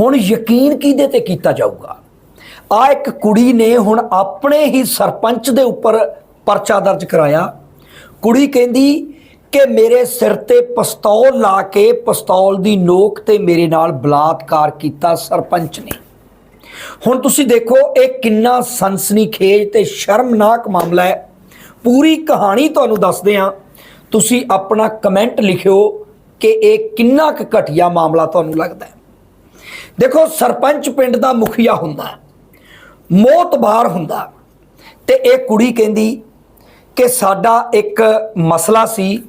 ਹੁਣ ਯਕੀਨ ਕਿਹਦੇ ਤੇ ਕੀਤਾ ਜਾਊਗਾ? ਆ ਇੱਕ ਕੁੜੀ ਨੇ ਹੁਣ ਆਪਣੇ ਹੀ ਸਰਪੰਚ ਦੇ ਉੱਪਰ ਪਰਚਾ ਦਰਜ ਕਰਾਇਆ। ਕੁੜੀ ਕਹਿੰਦੀ ਕਿ ਮੇਰੇ ਸਿਰ ਤੇ ਪਿਸਤੌਲ ਲਾ ਕੇ ਪਿਸਤੌਲ ਦੀ ਨੋਕ ਤੇ ਮੇਰੇ ਨਾਲ ਬਲਾਤਕਾਰ ਕੀਤਾ ਸਰਪੰਚ ਨੇ। ਹੁਣ ਤੁਸੀਂ ਦੇਖੋ, ਇਹ ਕਿੰਨਾ ਸਨਸਨੀਖੇਜ ਤੇ ਸ਼ਰਮਨਾਕ ਮਾਮਲਾ ਹੈ। ਪੂਰੀ ਕਹਾਣੀ ਤੁਹਾਨੂੰ ਦੱਸਦੇ ਹਾਂ। ਤੁਸੀਂ ਆਪਣਾ ਕਮੈਂਟ ਲਿਖਿਓ ਕਿ ਇਹ ਕਿੰਨਾ ਕੁ ਘਟੀਆ ਮਾਮਲਾ ਤੁਹਾਨੂੰ ਲੱਗਦਾ ਹੈ। ਦੇਖੋ, ਸਰਪੰਚ ਪਿੰਡ ਦਾ ਮੁਖੀਆ ਹੁੰਦਾ ਹੈ ਮੋਤਬਾਰ ਹੁੰਦਾ। ਤੇ ਇਹ ਕੁੜੀ ਕਹਿੰਦੀ ਕਿ ਸਾਡਾ ਇੱਕ ਮਸਲਾ ਸੀ।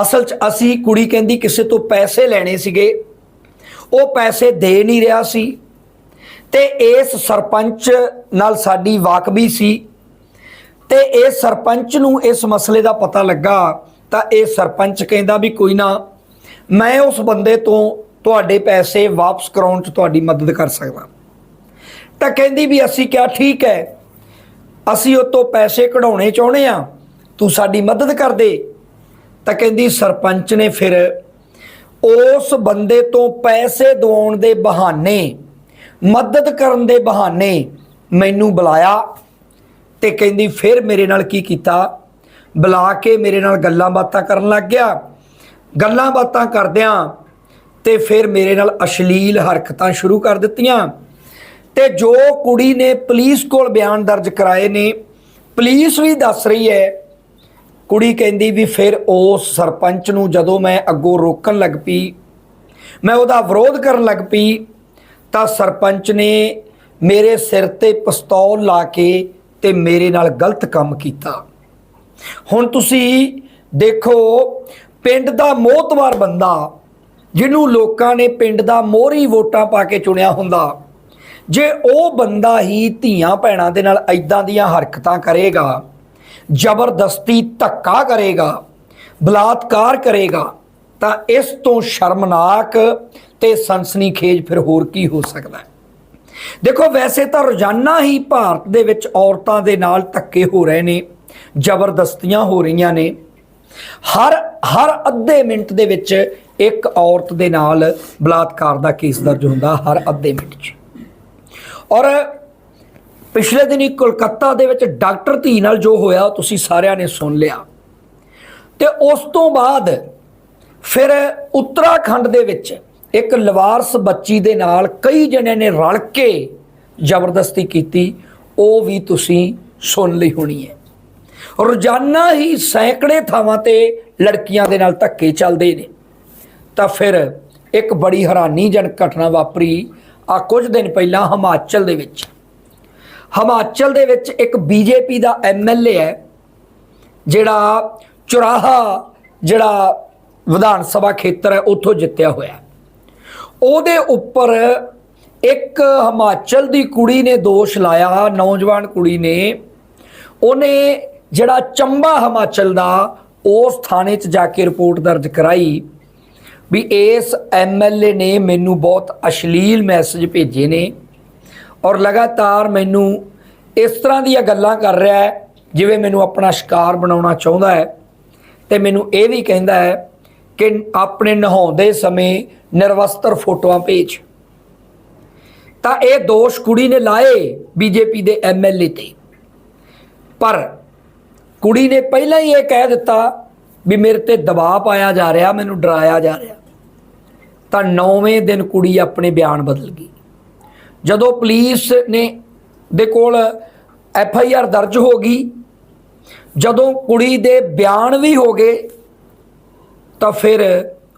ਅਸਲ 'ਚ ਅਸੀਂ ਕੁੜੀ ਕਹਿੰਦੀ ਕਿਸੇ ਤੋਂ ਪੈਸੇ ਲੈਣੇ ਸੀਗੇ। ਉਹ ਪੈਸੇ ਦੇ ਨਹੀਂ ਰਿਹਾ ਸੀ। ਤੇ ਇਸ ਸਰਪੰਚ ਨਾਲ ਸਾਡੀ ਵਾਕਬੀ ਸੀ। ਤੇ ਇਹ ਸਰਪੰਚ ਨੂੰ ਇਸ ਮਸਲੇ ਦਾ ਪਤਾ ਲੱਗਾ ਤਾਂ ਇਹ ਸਰਪੰਚ ਕਹਿੰਦਾ ਵੀ ਕੋਈ ਨਾ, ਮੈਂ ਉਸ ਬੰਦੇ ਤੋਂ ਤੁਹਾਡੇ ਪੈਸੇ ਵਾਪਸ ਕਰਾਉਣ 'ਚ ਤੁਹਾਡੀ ਮਦਦ ਕਰ ਸਕਦਾ। ਤਾਂ ਕਹਿੰਦੀ ਵੀ ਅਸੀਂ ਕਿਹਾ, ਠੀਕ ਹੈ। ਅਸੀਂ ਉਹ ਤੋਂ ਪੈਸੇ ਕਢਾਉਣੇ ਚਾਹੁੰਦੇ ਆ ਤੂੰ ਸਾਡੀ ਮਦਦ ਕਰ ਦੇ। ਤਾਂ ਕਹਿੰਦੀ ਸਰਪੰਚ ਨੇ ਫਿਰ ਉਸ ਬੰਦੇ ਤੋਂ ਪੈਸੇ ਦਵਾਉਣ ਦੇ ਬਹਾਨੇ, ਮਦਦ ਕਰਨ ਦੇ ਬਹਾਨੇ ਮੈਨੂੰ ਬੁਲਾਇਆ ਤੇ ਕਹਿੰਦੀ ਫਿਰ ਮੇਰੇ ਨਾਲ ਕੀ ਕੀਤਾ? ਬੁਲਾ ਕੇ ਮੇਰੇ ਨਾਲ ਗੱਲਾਂ ਬਾਤਾਂ ਕਰਨ ਲੱਗ ਗਿਆ। ਗੱਲਾਂ ਬਾਤਾਂ ਕਰਦਿਆਂ ਤੇ ਫਿਰ ਮੇਰੇ ਨਾਲ ਅਸ਼ਲੀਲ ਹਰਕਤਾਂ ਸ਼ੁਰੂ ਕਰ ਦਿੱਤੀਆਂ। ਤੇ ਜੋ ਕੁੜੀ ਨੇ ਪੁਲਿਸ ਕੋਲ ਬਿਆਨ ਦਰਜ ਕਰਾਏ ਨੇ, ਪੁਲਿਸ ਵੀ ਦੱਸ ਰਹੀ ਹੈ। ਕੁੜੀ ਕਹਿੰਦੀ ਵੀ ਫਿਰ ਉਸ ਸਰਪੰਚ ਨੂੰ ਜਦੋਂ ਮੈਂ ਅੱਗੋਂ ਰੋਕਣ ਲੱਗ ਪਈ, ਮੈਂ ਉਹਦਾ ਵਿਰੋਧ ਕਰਨ ਲੱਗ ਪਈ, ਤਾਂ ਸਰਪੰਚ ਨੇ ਮੇਰੇ ਸਿਰ ਤੇ ਪਿਸਤੌਲ ਲਾ ਕੇ ਤੇ ਮੇਰੇ ਨਾਲ ਗਲਤ ਕੰਮ ਕੀਤਾ। ਹੁਣ ਤੁਸੀਂ ਦੇਖੋ, ਪਿੰਡ ਦਾ ਮੋਤਵਾਰ ਬੰਦਾ ਜਿਹਨੂੰ ਲੋਕਾਂ ਨੇ ਪਿੰਡ ਦਾ ਮੋਹਰੀ ਵੋਟਾਂ ਪਾ ਕੇ ਚੁਣਿਆ ਹੁੰਦਾ। ਜੇ ਉਹ ਬੰਦਾ ਹੀ ਧੀਆਂ ਭੈਣਾਂ ਦੇ ਨਾਲ ਐਦਾਂ ਦੀਆਂ ਹਰਕਤਾਂ ਕਰੇਗਾ, ਜ਼ਬਰਦਸਤੀ ਧੱਕਾ ਕਰੇਗਾ, ਬਲਾਤਕਾਰ ਕਰੇਗਾ, ਤਾਂ ਇਸ ਤੋਂ ਸ਼ਰਮਨਾਕ ਤੇ ਸਨਸਨੀਖੇਜ ਫਿਰ ਹੋਰ ਕੀ ਹੋ ਸਕਦਾ ਹੈ? ਦੇਖੋ, ਵੈਸੇ ਤਾਂ ਰੋਜ਼ਾਨਾ ਹੀ ਭਾਰਤ ਦੇ ਵਿੱਚ ਔਰਤਾਂ ਦੇ ਨਾਲ ਧੱਕੇ ਹੋ ਰਹੇ ਨੇ, ਜ਼ਬਰਦਸਤੀਆਂ ਹੋ ਰਹੀਆਂ ਨੇ ਹਰ ਹਰ ਅੱਧੇ ਮਿੰਟ ਦੇ ਵਿੱਚ ਇੱਕ ਔਰਤ ਦੇ ਨਾਲ ਬਲਾਤਕਾਰ ਦਾ ਕੇਸ ਦਰਜ ਹੁੰਦਾ ਹਰ ਅੱਧੇ ਮਿੰਟ 'ਚ। ਔਰ ਪਿਛਲੇ ਦਿਨੀ ਕੋਲਕਾਤਾ ਦੇ ਵਿੱਚ ਡਾਕਟਰ ਧੀ ਨਾਲ ਜੋ ਹੋਇਆ, ਉਹ ਤੁਸੀਂ ਸਾਰਿਆਂ ਨੇ ਸੁਣ ਲਿਆ। ਤੇ ਉਸ ਤੋਂ ਬਾਅਦ ਫਿਰ ਉੱਤਰਾਖੰਡ ਦੇ ਵਿੱਚ ਇੱਕ ਲਵਾਰਸ ਬੱਚੀ ਦੇ ਨਾਲ ਕਈ ਜਣੇ ਨੇ ਰਲ ਕੇ ਜ਼ਬਰਦਸਤੀ ਕੀਤੀ, ਉਹ ਵੀ ਤੁਸੀਂ ਸੁਣ ਲਈ ਹੋਣੀ ਹੈ। ਰੋਜ਼ਾਨਾ ਹੀ ਸੈਂਕੜੇ ਥਾਵਾਂ ਤੇ ਲੜਕੀਆਂ ਦੇ ਨਾਲ ਧੱਕੇ ਚੱਲਦੇ ਨੇ। ਤਾਂ ਫਿਰ ਇੱਕ ਬੜੀ ਹੈਰਾਨੀਜਨਕ ਘਟਨਾ ਵਾਪਰੀ ਆ ਕੁਝ ਦਿਨ ਪਹਿਲਾਂ ਹਿਮਾਚਲ ਦੇ ਵਿੱਚ। ਹਿਮਾਚਲ ਦੇ ਵਿੱਚ ਇੱਕ ਬੀਜੇਪੀ ਦਾ ਐਮਐਲਏ ਹੈ, ਜਿਹੜਾ ਚੁਰਾਹਾ, ਜਿਹੜਾ ਵਿਧਾਨ ਸਭਾ ਖੇਤਰ ਹੈ, ਉੱਥੋਂ ਜਿੱਤਿਆ ਹੋਇਆ ਉਹਦੇ ਉੱਪਰ ਇੱਕ ਹਿਮਾਚਲ ਦੀ ਕੁੜੀ ਨੇ ਦੋਸ਼ ਲਾਇਆ, ਨੌਜਵਾਨ ਕੁੜੀ ਨੇ। ਉਹਨੇ ਜਿਹੜਾ ਚੰਬਾ ਹਿਮਾਚਲ ਦਾ ਉਸ ਥਾਣੇ 'ਚ ਜਾ ਕੇ ਰਿਪੋਰਟ ਦਰਜ ਕਰਾਈ ਵੀ ਇਸ ਐਮਐਲਏ ਨੇ ਮੈਨੂੰ ਬਹੁਤ ਅਸ਼ਲੀਲ ਮੈਸੇਜ ਭੇਜੇ ਨੇ ਔਰ ਲਗਾਤਾਰ ਮੈਨੂੰ ਇਸ ਤਰ੍ਹਾਂ ਦੀਆਂ ਗੱਲਾਂ ਕਰ ਰਿਹਾ ਹੈ, ਜਿਵੇਂ ਮੈਨੂੰ ਆਪਣਾ ਸ਼ਿਕਾਰ ਬਣਾਉਣਾ ਚਾਹੁੰਦਾ ਹੈ ਤੇ ਮੈਨੂੰ ਇਹ ਵੀ ਕਹਿੰਦਾ ਹੈ ਕਿ ਆਪਣੇ ਨਹਾਉਂਦੇ ਸਮੇਂ ਨਿਰਵਸਤਰ ਫੋਟੋਆਂ ਭੇਜ। ਤਾਂ ਇਹ ਦੋਸ਼ ਕੁੜੀ ਨੇ ਲਾਏ ਬੀਜੇਪੀ ਦੇ ਐਮਐਲਏ ਤੇ। ਪਰ ਕੁੜੀ ਨੇ ਪਹਿਲਾਂ ਹੀ ਇਹ ਕਹਿ ਦਿੱਤਾ ਵੀ ਮੇਰੇ ਤੇ ਦਬਾਅ ਪਾਇਆ ਜਾ ਰਿਹਾ, ਮੈਨੂੰ ਡਰਾਇਆ ਜਾ ਰਿਹਾ। ਤਾਂ 9ਵੇਂ ਦਿਨ ਕੁੜੀ ਆਪਣੇ ਬਿਆਨ ਬਦਲ ਗਈ। ਜਦੋਂ ਪੁਲਿਸ ਨੇ ਦੇ ਕੋਲ ਐਫ ਆਈ ਆਰ ਦਰਜ ਹੋ ਗਈ, ਜਦੋਂ ਕੁੜੀ ਦੇ ਬਿਆਨ ਵੀ ਹੋ ਗਏ, ਤਾਂ ਫਿਰ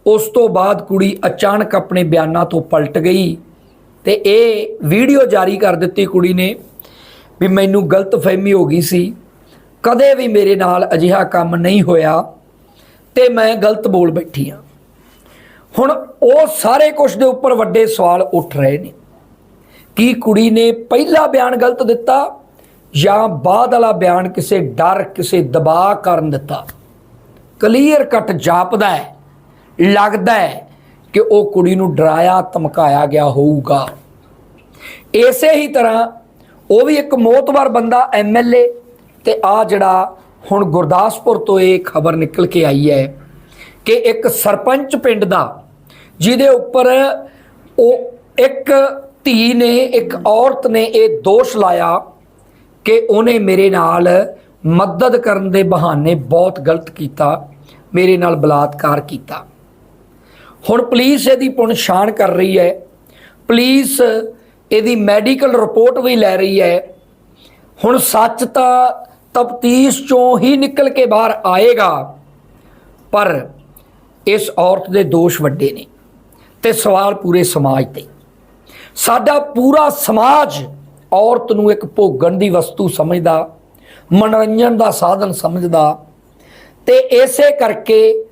ਉਸ ਤੋਂ ਬਾਅਦ ਕੁੜੀ ਅਚਾਨਕ ਆਪਣੇ ਬਿਆਨਾਂ ਤੋਂ ਪਲਟ ਗਈ ਤੇ ਇਹ ਵੀਡੀਓ ਜਾਰੀ ਕਰ ਦਿੱਤੀ ਕੁੜੀ ਨੇ ਵੀ ਮੈਨੂੰ ਗਲਤਫਹਿਮੀ ਹੋ ਗਈ ਸੀ। ਕਦੇ ਵੀ ਮੇਰੇ ਨਾਲ ਅਜਿਹਾ ਕੰਮ ਨਹੀਂ ਹੋਇਆ ਤੇ ਮੈਂ ਗਲਤ ਬੋਲ ਬੈਠੀ ਹਾਂ ਹੁਣ ਉਹ ਸਾਰੇ ਕੁਝ ਦੇ ਉੱਪਰ ਵੱਡੇ ਸਵਾਲ ਉੱਠ ਰਹੇ ਨੇ। ਕੀ ਕੁੜੀ ਨੇ ਪਹਿਲਾ ਬਿਆਨ ਗਲਤ ਦਿੱਤਾ ਜਾਂ ਬਾਅਦ ਵਾਲਾ ਬਿਆਨ ਕਿਸੇ ਡਰ, ਕਿਸੇ ਦਬਾਅ ਕਾਰਨ ਦਿੱਤਾ? ਕਲੀਅਰ ਕੱਟ ਜਾਪਦਾ ਹੈ, ਲੱਗਦਾ ਹੈ ਕਿ ਉਹ ਕੁੜੀ ਨੂੰ ਡਰਾਇਆ, ਧਮਕਾਇਆ ਗਿਆ ਹੋਊਗਾ। ਇਸੇ ਹੀ ਤਰ੍ਹਾਂ ਉਹ ਵੀ ਇੱਕ ਮੋਤਬਰ ਬੰਦਾ ਐਮਐਲਏ ਤੇ ਆ ਜਿਹੜਾ ਹੁਣ ਗੁਰਦਾਸਪੁਰ ਤੋਂ ਇਹ ਖਬਰ ਨਿਕਲ ਕੇ ਆਈ ਹੈ ਕਿ ਇੱਕ ਸਰਪੰਚ ਪਿੰਡ ਦਾ, ਜਿਹਦੇ ਉੱਪਰ ਉਹ ਇੱਕ ਧੀ ਨੇ, ਇੱਕ ਔਰਤ ਨੇ ਇਹ ਦੋਸ਼ ਲਾਇਆ ਕਿ ਉਹਨੇ ਮੇਰੇ ਨਾਲ ਮਦਦ ਕਰਨ ਦੇ ਬਹਾਨੇ ਬਹੁਤ ਗਲਤ ਕੀਤਾ, ਮੇਰੇ ਨਾਲ ਬਲਾਤਕਾਰ ਕੀਤਾ। ਹੁਣ ਪੁਲਿਸ ਇਹਦੀ ਪੁਣਛਾਣ ਕਰ ਰਹੀ ਹੈ। ਪੁਲਿਸ ਇਹਦੀ ਮੈਡੀਕਲ ਰਿਪੋਰਟ ਵੀ ਲੈ ਰਹੀ ਹੈ। ਹੁਣ ਸੱਚ ਤਾਂ ਤਫਤੀਸ਼ ਚੋਂ ਹੀ ਨਿਕਲ ਕੇ ਬਾਹਰ ਆਏਗਾ। ਪਰ ਇਸ ਔਰਤ ਦੇ ਦੋਸ਼ ਵੱਡੇ ਨੇ ਤੇ ਸਵਾਲ ਪੂਰੇ ਸਮਾਜ ਤੇ। ਸਾਡਾ ਪੂਰਾ ਸਮਾਜ ਔਰਤ ਨੂੰ ਇੱਕ ਭੋਗਣ ਦੀ ਵਸਤੂ ਸਮਝਦਾ, ਮਨੋਰੰਜਨ ਦਾ ਸਾਧਨ ਸਮਝਦਾ ਤੇ ਇਸੇ ਕਰਕੇ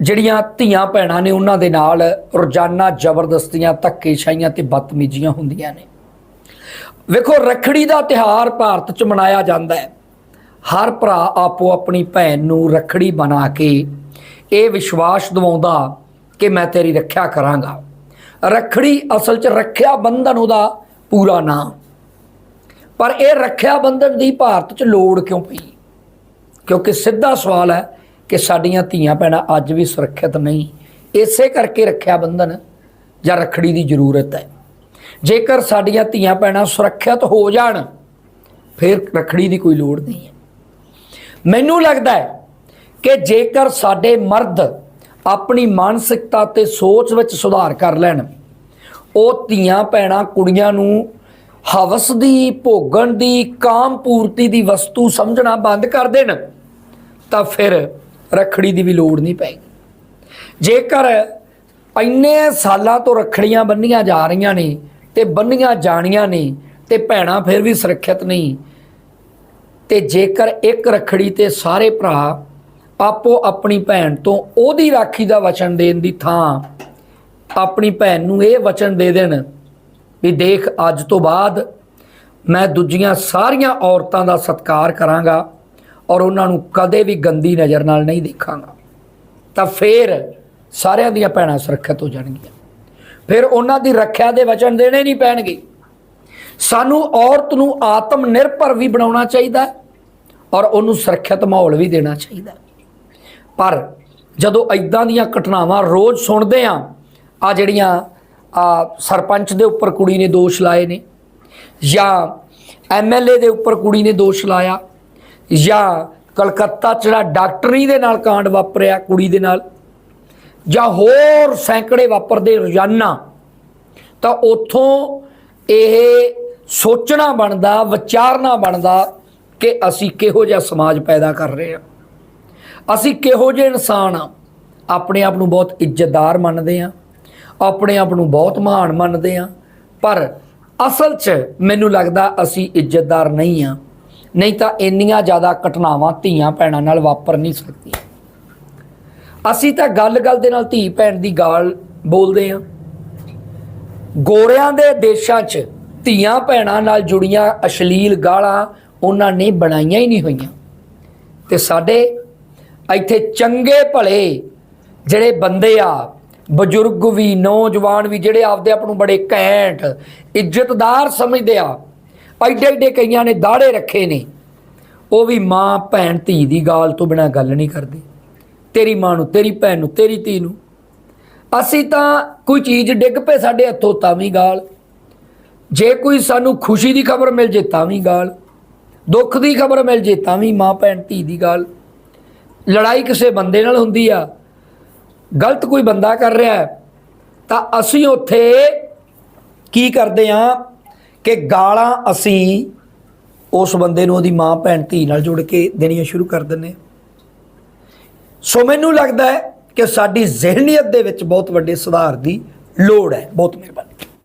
ਜਿਹੜੀਆਂ ਧੀਆਂ ਭੈਣਾਂ ਨੇ ਉਹਨਾਂ ਦੇ ਨਾਲ ਰੋਜ਼ਾਨਾ ਜ਼ਬਰਦਸਤੀਆਂ, ਧੱਕੇਸ਼ਾਹੀਆਂ ਤੇ ਬਦਤਮੀਜ਼ੀਆਂ ਹੁੰਦੀਆਂ ਨੇ। ਵੇਖੋ, ਰੱਖੜੀ ਦਾ ਤਿਹਾਰ ਭਾਰਤ 'ਚ ਮਨਾਇਆ ਜਾਂਦਾ ਹੈ। ਹਰ ਭਰਾ ਆਪੋ ਆਪਣੀ ਭੈਣ ਨੂੰ ਰੱਖੜੀ ਬਣਾ ਕੇ ਇਹ ਵਿਸ਼ਵਾਸ ਦਿਵਾਉਂਦਾ ਕਿ ਮੈਂ ਤੇਰੀ ਰੱਖਿਆ ਕਰਾਂਗਾ। ਰੱਖੜੀ ਅਸਲ 'ਚ ਰੱਖਿਆ ਬੰਧਨ ਉਹਦਾ ਪੂਰਾ ਨਾਮ ਪਰ ਇਹ ਰੱਖਿਆ ਬੰਧਨ ਦੀ ਭਾਰਤ 'ਚ ਲੋੜ ਕਿਉਂ ਪਈ? ਕਿਉਂਕਿ ਸਿੱਧਾ ਸਵਾਲ ਹੈ ਕਿ ਸਾਡੀਆਂ ਧੀਆਂ ਭੈਣਾਂ ਅੱਜ ਵੀ ਸੁਰੱਖਿਅਤ ਨਹੀਂ। ਇਸੇ ਕਰਕੇ ਰੱਖਿਆ ਬੰਧਨ ਜਾਂ ਰੱਖੜੀ ਦੀ ਜ਼ਰੂਰਤ ਹੈ। ਜੇਕਰ ਸਾਡੀਆਂ ਧੀਆਂ ਭੈਣਾਂ ਸੁਰੱਖਿਅਤ ਹੋ ਜਾਣ, ਫਿਰ ਰੱਖੜੀ ਦੀ ਕੋਈ ਲੋੜ ਨਹੀਂ ਹੈ। ਮੈਨੂੰ ਲੱਗਦਾ ਹੈ ਕਿ ਜੇਕਰ ਸਾਡੇ ਮਰਦ ਆਪਣੀ ਮਾਨਸਿਕਤਾ ਤੇ ਸੋਚ ਵਿੱਚ ਸੁਧਾਰ ਕਰ ਲੈਣ, ਉਹ ਧੀਆਂ, ਭੈਣਾਂ, ਕੁੜੀਆਂ ਨੂੰ ਹਵਸ ਦੀ, ਭੋਗਣ ਦੀ, ਕਾਮ ਪੂਰਤੀ ਦੀ ਵਸਤੂ ਸਮਝਣਾ ਬੰਦ ਕਰ ਦੇਣ, ਤਾਂ ਫਿਰ ਰੱਖੜੀ ਦੀ ਵੀ ਲੋੜ ਨਹੀਂ ਪੈਗੀ ਜੇਕਰ ਇੰਨੇ ਸਾਲਾਂ ਤੋਂ ਰੱਖੜੀਆਂ ਬੰਨੀਆਂ ਜਾ ਰਹੀਆਂ ਨੇ ਤੇ ਬੰਨੀਆਂ ਜਾਣੀਆਂ ਨੇ ਤੇ ਭੈਣਾਂ ਫਿਰ ਵੀ ਸੁਰੱਖਿਅਤ ਨਹੀਂ ਤੇ ਜੇਕਰ ਇੱਕ ਰੱਖੜੀ ਤੇ ਸਾਰੇ ਭਰਾ ਆਪੋ ਆਪਣੀ ਭੈਣ ਤੋਂ ਉਹਦੀ ਰਾਖੀ ਦਾ ਵਚਨ ਦੇਣ ਦੀ ਥਾਂ, ਆਪਣੀ ਭੈਣ ਨੂੰ ਇਹ ਵਚਨ ਦੇ ਦੇਣ ਵੀ ਦੇਖ ਅੱਜ ਤੋਂ ਬਾਅਦ ਮੈਂ ਦੂਜੀਆਂ ਸਾਰੀਆਂ ਔਰਤਾਂ ਦਾ ਸਤਿਕਾਰ ਕਰਾਂਗਾ ਔਰ ਉਹਨਾਂ ਨੂੰ ਕਦੇ ਵੀ ਗੰਦੀ ਨਜ਼ਰ ਨਾਲ ਨਹੀਂ ਦੇਖਾਂਗਾ। ਤਾਂ ਫਿਰ ਸਾਰਿਆਂ ਦੀਆਂ ਭੈਣਾਂ ਸੁਰੱਖਿਅਤ ਹੋ ਜਾਣਗੀਆਂ। ਫਿਰ ਉਹਨਾਂ ਦੀ ਰੱਖਿਆ ਦੇ ਵਚਨ ਦੇਣੇ ਨਹੀਂ ਪੈਣਗੇ। ਸਾਨੂੰ ਔਰਤ ਨੂੰ ਆਤਮ ਨਿਰਭਰ ਵੀ ਬਣਾਉਣਾ ਚਾਹੀਦਾ ਹੈ। ਔਰ ਉਹਨੂੰ ਸੁਰੱਖਿਅਤ ਮਾਹੌਲ ਵੀ ਦੇਣਾ ਚਾਹੀਦਾ। ਪਰ ਜਦੋਂ ਐਦਾਂ ਦੀਆਂ ਘਟਨਾਵਾਂ ਰੋਜ਼ ਸੁਣਦੇ ਆ ਆ ਜਿਹੜੀਆਂ, ਆ ਸਰਪੰਚ ਦੇ ਉੱਪਰ ਕੁੜੀ ਨੇ ਦੋਸ਼ ਲਾਏ ਨੇ, ਜਾਂ ਐਮਐਲਏ ਦੇ ਉੱਪਰ ਕੁੜੀ ਨੇ ਦੋਸ਼ ਲਾਇਆ, ਜਾਂ ਕਲਕੱਤਾ ਜਿਹੜਾ ਡਾਕਟਰੀ ਦੇ ਨਾਲ ਕਾਂਡ ਵਾਪਰਿਆ ਕੁੜੀ ਦੇ ਨਾਲ, ਜਾਂ ਹੋਰ ਸੈਂਕੜੇ ਵਾਪਰਦੇ ਰੋਜ਼ਾਨਾ, ਤਾਂ ਉਥੋਂ ਇਹ ਸੋਚਣਾ ਬਣਦਾ, ਵਿਚਾਰਨਾ ਬਣਦਾ ਕਿ ਅਸੀਂ ਕਿਹੋ ਜਿਹਾ ਸਮਾਜ ਪੈਦਾ ਕਰ ਰਹੇ ਹਾਂ। ਅਸੀਂ ਕਿਹੋ ਜਿਹੇ ਇਨਸਾਨ ਆ ਆਪਣੇ ਆਪ ਨੂੰ ਬਹੁਤ ਇੱਜ਼ਤਦਾਰ ਮੰਨਦੇ ਆ ਆਪਣੇ ਆਪ ਨੂੰ ਬਹੁਤ ਮਹਾਨ ਮੰਨਦੇ ਆ ਪਰ ਅਸਲ 'ਚ ਮੈਨੂੰ ਲੱਗਦਾ ਅਸੀਂ ਇੱਜ਼ਤਦਾਰ ਨਹੀਂ ਆ ਨਹੀਂ ਤਾਂ ਇੰਨੀਆਂ ਜ਼ਿਆਦਾ ਘਟਨਾਵਾਂ ਧੀਆਂ ਭੈਣਾਂ ਨਾਲ ਵਾਪਰ ਨਹੀਂ ਸਕਦੀਆਂ। ਅਸੀਂ ਤਾਂ ਗੱਲ-ਗੱਲ ਦੇ ਨਾਲ ਧੀ ਭੈਣ ਦੀ ਗਾਲ ਬੋਲਦੇ ਆ ਗੋਰਿਆਂ ਦੇ ਦੇਸ਼ਾਂ 'ਚ ਧੀਆਂ ਭੈਣਾਂ ਨਾਲ ਜੁੜੀਆਂ ਅਸ਼ਲੀਲ ਗਾਲਾਂ ਉਹਨਾਂ ਨੇ ਬਣਾਈਆਂ ਹੀ ਨਹੀਂ ਹੋਈਆਂ। ਤੇ ਸਾਡੇ ਇੱਥੇ ਚੰਗੇ ਭਲੇ ਜਿਹੜੇ ਬੰਦੇ ਆ, ਬਜ਼ੁਰਗ ਵੀ, ਨੌਜਵਾਨ ਵੀ ਜਿਹੜੇ ਆਪਦੇ ਆਪ ਨੂੰ ਬੜੇ ਘੈਂਟ, ਇੱਜ਼ਤਦਾਰ ਸਮਝਦੇ ਆ, ਐਡੇ ਐਡੇ ਕਈਆਂ ਨੇ ਦਾੜੇ ਰੱਖੇ ਨੇ। ਉਹ ਵੀ ਮਾਂ, ਭੈਣ, ਧੀ ਦੀ ਗਾਲ ਤੋਂ ਬਿਨਾ ਗੱਲ ਨਹੀਂ ਕਰਦੇ। ਤੇਰੀ ਮਾਂ ਨੂੰ, ਤੇਰੀ ਭੈਣ ਨੂੰ, ਤੇਰੀ ਧੀ ਨੂੰ। ਅਸੀਂ ਤਾਂ ਕੋਈ ਚੀਜ਼ ਡਿੱਗ ਪਏ ਸਾਡੇ ਹੱਥੋਂ ਤਾਂ ਵੀ ਗਾਲ। ਜੇ ਕੋਈ ਸਾਨੂੰ ਖੁਸ਼ੀ ਦੀ ਖਬਰ ਮਿਲ ਜੇ ਤਾਂ ਵੀ ਗਾਲ। ਦੁੱਖ ਦੀ ਖਬਰ ਮਿਲ ਜੇ ਤਾਂ ਵੀ ਮਾਂ ਭੈਣ ਧੀ ਦੀ ਗਾਲ। ਲੜਾਈ ਕਿਸੇ ਬੰਦੇ ਨਾਲ ਹੁੰਦੀ ਆ। ਗਲਤ ਕੋਈ ਬੰਦਾ ਕਰ ਰਿਹਾ ਹੈ, ਤਾਂ ਅਸੀਂ ਉੱਥੇ ਕੀ ਕਰਦੇ ਆ ਕਿ ਗਾਲਾਂ ਅਸੀਂ ਉਸ ਬੰਦੇ ਨੂੰ ਉਹਦੀ ਮਾਂ ਭੈਣ ਧੀ ਨਾਲ ਜੁੜ ਕੇ ਦੇਣੀਆਂ ਸ਼ੁਰੂ ਕਰ ਦਿੰਨੇ ਹਾਂ। ਸੋ ਮੈਨੂੰ ਲੱਗਦਾ ਹੈ ਕਿ ਸਾਡੀ ਜ਼ਿਹਨੀਅਤ ਦੇ ਵਿੱਚ ਬਹੁਤ ਵੱਡੇ ਸੁਧਾਰ ਦੀ ਲੋੜ ਹੈ, ਬਹੁਤ ਮਿਹਰਬਾਨੀ।